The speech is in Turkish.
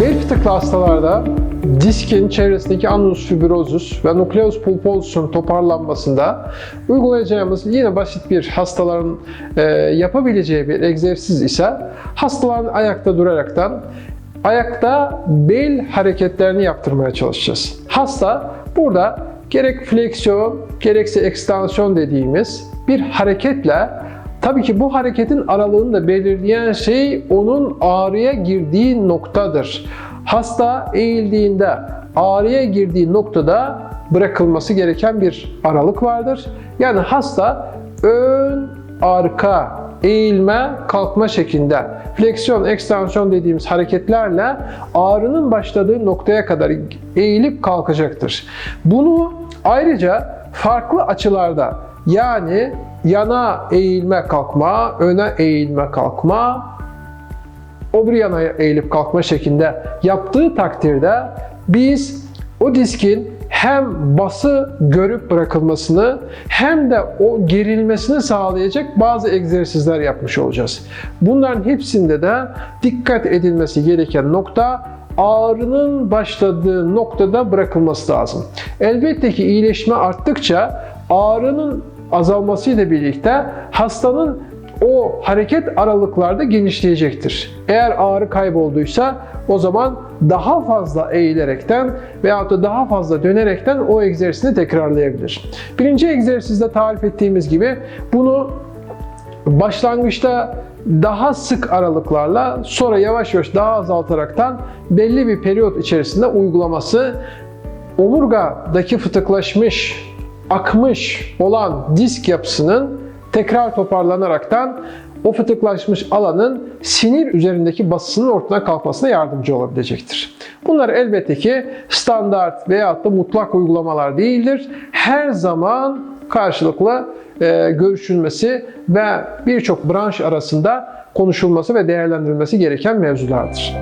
Bel fıtıklı hastalarda diskin çevresindeki annulus fibrosus ve nukleus pulposus'un toparlanmasında uygulayacağımız yine basit bir hastaların e, yapabileceği bir egzersiz ise hastaların ayakta duraraktan ayakta bel hareketlerini yaptırmaya çalışacağız. Hasta burada gerek fleksiyon gerekse ekstansiyon dediğimiz bir hareketle Tabii ki bu hareketin aralığını da belirleyen şey onun ağrıya girdiği noktadır. Hasta eğildiğinde ağrıya girdiği noktada bırakılması gereken bir aralık vardır. Yani hasta ön, arka, eğilme, kalkma şeklinde fleksiyon, ekstansiyon dediğimiz hareketlerle ağrının başladığı noktaya kadar eğilip kalkacaktır. Bunu ayrıca farklı açılarda yani yana eğilme kalkma, öne eğilme kalkma, öbür yana eğilip kalkma şeklinde yaptığı takdirde biz o diskin hem bası görüp bırakılmasını hem de o gerilmesini sağlayacak bazı egzersizler yapmış olacağız. Bunların hepsinde de dikkat edilmesi gereken nokta ağrının başladığı noktada bırakılması lazım. Elbette ki iyileşme arttıkça ağrının azalmasıyla birlikte hastanın o hareket aralıklarda genişleyecektir. Eğer ağrı kaybolduysa o zaman daha fazla eğilerekten veyahut da daha fazla dönerekten o egzersizini tekrarlayabilir. Birinci egzersizde tarif ettiğimiz gibi bunu başlangıçta daha sık aralıklarla sonra yavaş yavaş daha azaltaraktan belli bir periyot içerisinde uygulaması omurgadaki fıtıklaşmış, akmış olan disk yapısının tekrar toparlanaraktan o fıtıklaşmış alanın sinir üzerindeki basısının ortadan kalkmasına yardımcı olabilecektir. Bunlar elbette ki standart veyahut da mutlak uygulamalar değildir. Her zaman karşılıklı e, görüşülmesi ve birçok branş arasında konuşulması ve değerlendirilmesi gereken mevzulardır.